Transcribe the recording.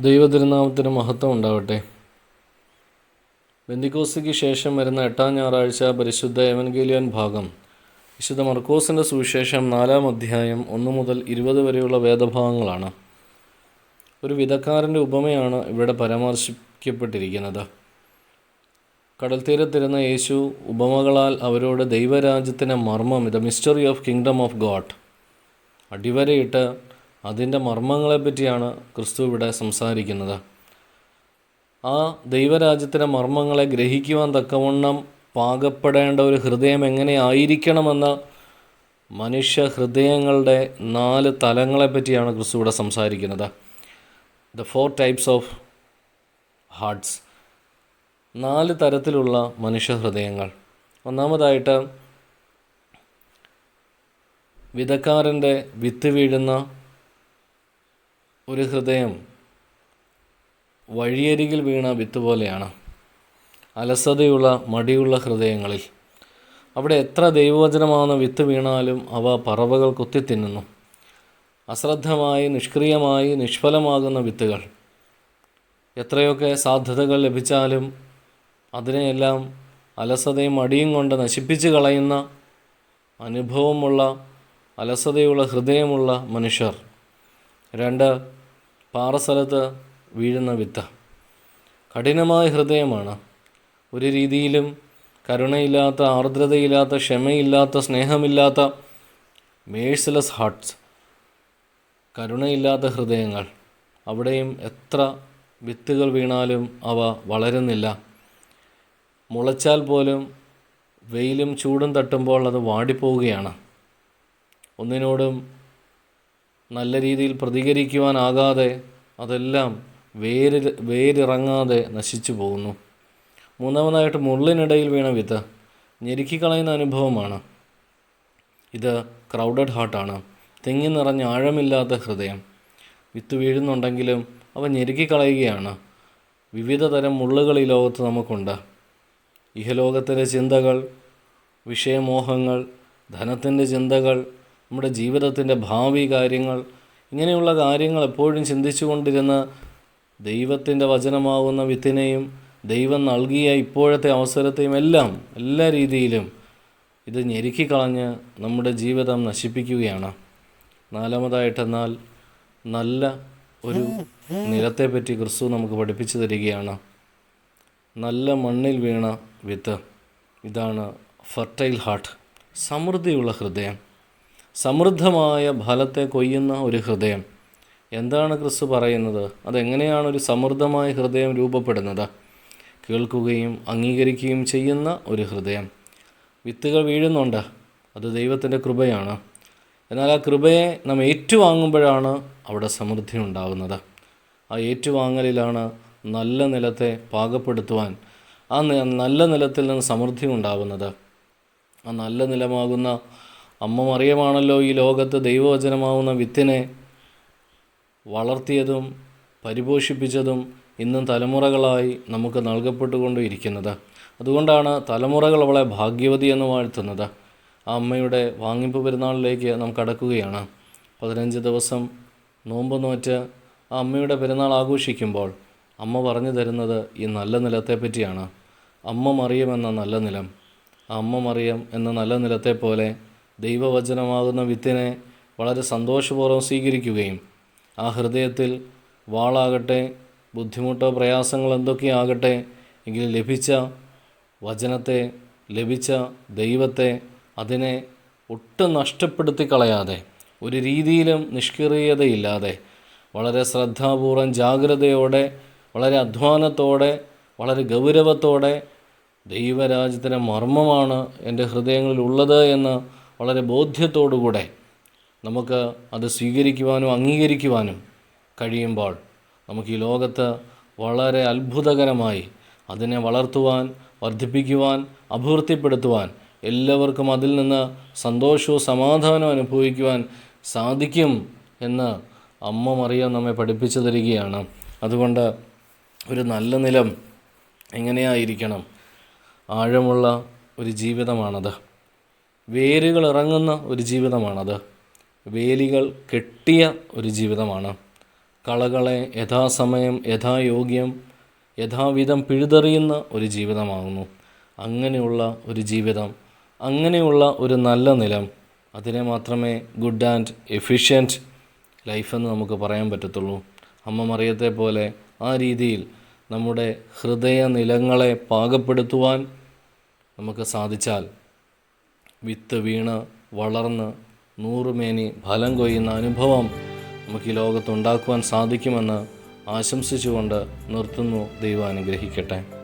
ദൈവതിരുനാമത്തിന് മഹത്വം ഉണ്ടാവട്ടെ. ബന്ദിക്കോസിക്ക് ശേഷം വരുന്ന എട്ടാം ഞായറാഴ്ച പരിശുദ്ധ എവൻഗേലിയൻ ഭാഗം. വിശുദ്ധ മർക്കോസിന്റെ സുവിശേഷം നാലാം അധ്യായം ഒന്ന് മുതൽ ഇരുപത് വരെയുള്ള വേദഭാഗങ്ങളാണ്. ഒരു വിധക്കാരന്റെ ഉപമയാണ് ഇവിടെ പരാമർശിക്കപ്പെട്ടിരിക്കുന്നത്. കടൽത്തീരത്തിരുന്ന യേശു ഉപമകളാൽ അവരോട് ദൈവരാജ്യത്തിന്റെ മർമ്മം the mystery of kingdom of God അടിവരയിട്ട് അതിന്റെ മർമ്മങ്ങളെപ്പറ്റിയാണ് ക്രിസ്തു ഇവിടെ സംസാരിക്കുന്നത്. ആ ദൈവരാജ്യത്തിന്റെ മർമ്മങ്ങളെ ഗ്രഹിക്കുവാൻ തക്കവണ്ണം പാകപ്പെടേണ്ട ഒരു ഹൃദയം എങ്ങനെയായിരിക്കണമെന്ന് മനുഷ്യ ഹൃദയങ്ങളുടെ നാല് തലങ്ങളെപ്പറ്റിയാണ് ക്രിസ്തു ഇവിടെ സംസാരിക്കുന്നത്. The four types of hearts നാല് തരത്തിലുള്ള മനുഷ്യ ഹൃദയങ്ങൾ. ഒന്നാമതായിട്ട് വിധക്കാരന്റെ വിത്ത് വീഴുന്ന ഒരു ഹൃദയം വഴിയരികിൽ വീണ വിത്ത് പോലെയാണ്. അലസതയുള്ള മടിയുള്ള ഹൃദയങ്ങളിൽ. അവിടെ എത്ര ദൈവവചനമാകുന്ന വിത്ത് വീണാലും അവ പറവകൾ കുത്തിത്തിന്നുന്നു. അശ്രദ്ധമായി നിഷ്ക്രിയമായി നിഷ്ഫലമാകുന്ന വിത്തുകൾ. എത്രയൊക്കെ സാധ്യതകൾ ലഭിച്ചാലും അതിനെയെല്ലാം അലസതയും മടിയും കൊണ്ട് നശിപ്പിച്ച് കളയുന്ന അനുഭവമുള്ള അലസതയുള്ള ഹൃദയമുള്ള മനുഷ്യർ. രണ്ട് പാറസ്ഥലത്ത് വീഴുന്ന വിത്ത്. കഠിനമായ ഹൃദയമാണ്. ഒരു രീതിയിലും കരുണയില്ലാത്ത ആർദ്രതയില്ലാത്ത ക്ഷമയില്ലാത്ത സ്നേഹമില്ലാത്ത മേഴ്സലസ് ഹാർട്ട്സ് കരുണയില്ലാത്ത ഹൃദയങ്ങൾ. അവിടെയും എത്ര വിത്തുകൾ വീണാലും അവ വളരുന്നില്ല. മുളച്ചാൽ പോലും വെയിലും ചൂടും തട്ടുമ്പോൾ അത് വാടിപ്പോവുകയാണ്. ഒന്നിനോടും നല്ല രീതിയിൽ പ്രതികരിക്കുവാനാകാതെ അതെല്ലാം വേരി വേരിറങ്ങാതെ നശിച്ചു പോകുന്നു. മൂന്നാമതായിട്ട് മുള്ളിനിടയിൽ വീണ വിത്ത് ഞെരുക്കിക്കളയുന്ന അനുഭവമാണ്. ഇത് ക്രൗഡഡ് ഹാർട്ടാണ്. തിങ്ങി നിറഞ്ഞ ആഴമില്ലാത്ത ഹൃദയം. വിത്ത് വീഴുന്നുണ്ടെങ്കിലും അവ ഞെരുക്കിക്കളയുകയാണ്. വിവിധ തരം മുള്ളുകൾ ഈ ലോകത്ത് നമുക്കുണ്ട്. ഇഹലോകത്തിലെ ചിന്തകൾ വിഷയമോഹങ്ങൾ ധനത്തിന്റെ ചിന്തകൾ നമ്മുടെ ജീവിതത്തിന്റെ ഭാവി കാര്യങ്ങൾ ഇങ്ങനെയുള്ള കാര്യങ്ങൾ എപ്പോഴും ചിന്തിച്ചു കൊണ്ടിരുന്ന ദൈവത്തിന്റെ വചനമാവുന്ന വിത്തിനെയും ദൈവം നൽകിയ ഇപ്പോഴത്തെ അവസരത്തെയും എല്ലാം എല്ലാ രീതിയിലും ഇത് ഞെരുക്കിക്കളഞ്ഞ് നമ്മുടെ ജീവിതം നശിപ്പിക്കുകയാണ്. നാലാമതായിട്ടെന്നാൽ നല്ല ഒരു നിലത്തെപ്പറ്റി ക്രിസ്തു നമുക്ക് പഠിപ്പിച്ചു തരികയാണ്. നല്ല മണ്ണിൽ വീണ വിത്ത്. ഇതാണ് ഫെർട്ടൈൽ ഹാർട്ട്. സമൃദ്ധിയുള്ള ഹൃദയം. സമൃദ്ധമായ ഫലത്തെ കൊയ്യുന്ന ഒരു ഹൃദയം. എന്താണ് ക്രിസ്തു പറയുന്നത്? അതെങ്ങനെയാണ് ഒരു സമൃദ്ധമായ ഹൃദയം രൂപപ്പെടുന്നത്? കേൾക്കുകയും അംഗീകരിക്കുകയും ചെയ്യുന്ന ഒരു ഹൃദയം. വിത്തുകൾ വീഴുന്നുണ്ട്. അത് ദൈവത്തിന്റെ കൃപയാണ്. എന്നാൽ ആ കൃപയെ നാം ഏറ്റുവാങ്ങുമ്പോഴാണ് അവിടെ സമൃദ്ധി ഉണ്ടാകുന്നത് ആ ഏറ്റുവാങ്ങലിലാണ് നല്ല നിലത്തെ പാകപ്പെടുത്തുവാൻ ആ നല്ല നിലത്തിൽ നിന്ന് സമൃദ്ധി ഉണ്ടാകുന്നത് ആ നല്ല നിലമാകുന്ന അമ്മ മറിയമാണല്ലോ ഈ ലോകത്ത് ദൈവവചനമാവുന്ന വിത്തിനെ വളർത്തിയതും പരിപോഷിപ്പിച്ചതും ഇന്നും തലമുറകളായി നമുക്ക് നൽകപ്പെട്ടുകൊണ്ടിരിക്കുന്നത് അതുകൊണ്ടാണ് തലമുറകൾ അവളെ ഭാഗ്യവതി എന്ന് വാഴ്ത്തുന്നത്. ആ അമ്മയുടെ വാങ്ങിപ്പ് പെരുന്നാളിലേക്ക് നാം കടക്കുകയാണ്. പതിനഞ്ച് ദിവസം നോമ്പ് നോറ്റ് ആ അമ്മയുടെ പെരുന്നാൾ ആഘോഷിക്കുമ്പോൾ അമ്മ പറഞ്ഞു തരുന്നത് ഈ നല്ല നിലത്തെ പറ്റിയാണ്. അമ്മ മറിയം എന്ന നല്ല നിലം. ആ അമ്മ മറിയം എന്ന നല്ല നിലത്തെ പോലെ ദൈവവചനമാകുന്ന വിത്തിനെ വളരെ സന്തോഷപൂർവം സ്വീകരിക്കുകയും ആ ഹൃദയത്തിൽ വാളാകട്ടെ ബുദ്ധിമുട്ടോ പ്രയാസങ്ങൾ എന്തൊക്കെയാകട്ടെ എങ്കിൽ ലഭിച്ച വചനത്തെ ലഭിച്ച ദൈവത്തെ അതിനെ ഒട്ടും നഷ്ടപ്പെടുത്തി കളയാതെ ഒരു രീതിയിലും നിഷ്ക്രിയതയില്ലാതെ വളരെ ശ്രദ്ധാപൂർവം ജാഗ്രതയോടെ വളരെ അധ്വാനത്തോടെ വളരെ ഗൗരവത്തോടെ ദൈവരാജ്യത്തിന്റെ മർമ്മമാണ് എന്റെ ഹൃദയങ്ങളിൽ ഉള്ളത് എന്ന് വളരെ ബോധ്യത്തോടുകൂടെ നമുക്ക് അത് സ്വീകരിക്കുവാനും അംഗീകരിക്കുവാനും കഴിയുമ്പോൾ നമുക്ക് ഈ ലോകത്ത് വളരെ അത്ഭുതകരമായി അതിനെ വളർത്തുവാൻ വർദ്ധിപ്പിക്കുവാൻ അഭിവൃദ്ധിപ്പെടുത്തുവാൻ എല്ലാവർക്കും അതിൽ നിന്ന് സന്തോഷവും സമാധാനവും അനുഭവിക്കുവാൻ സാധിക്കും എന്ന് അമ്മ മറിയ നമ്മെ പഠിപ്പിച്ചു തരികയാണ്. അതുകൊണ്ട് ഒരു നല്ല നിലം എങ്ങനെയായിരിക്കണം? ആഴമുള്ള ഒരു ജീവിതമാണത്. വേരുകൾ ഇറങ്ങുന്ന ഒരു ജീവിതമാണത് വേലികൾ കെട്ടിയ ഒരു ജീവിതമാണ്. കളകളെ യഥാസമയം യഥായോഗ്യം യഥാവിധം പിഴുതെറിയുന്ന ഒരു ജീവിതമാകുന്നു. അങ്ങനെയുള്ള ഒരു ജീവിതം അങ്ങനെയുള്ള ഒരു നല്ല നിലം അതിനെ മാത്രമേ ഗുഡ് ആൻഡ് എഫിഷ്യന്റ് ലൈഫെന്ന് നമുക്ക് പറയാൻ പറ്റത്തുള്ളൂ. അമ്മ മറിയത്തെ പോലെ ആ രീതിയിൽ നമ്മുടെ ഹൃദയ നിലങ്ങളെ പാകപ്പെടുത്തുവാൻ നമുക്ക് സാധിച്ചാൽ വിത്ത് വീണ് വളർന്ന് നൂറുമേനി ഫലം കൊയ്യുന്ന അനുഭവം നമുക്ക് ഈ ലോകത്തുണ്ടാക്കുവാൻ സാധിക്കുമെന്ന് ആശംസിച്ചുകൊണ്ട് നിർത്തുന്നു. ദൈവം അനുഗ്രഹിക്കട്ടെ.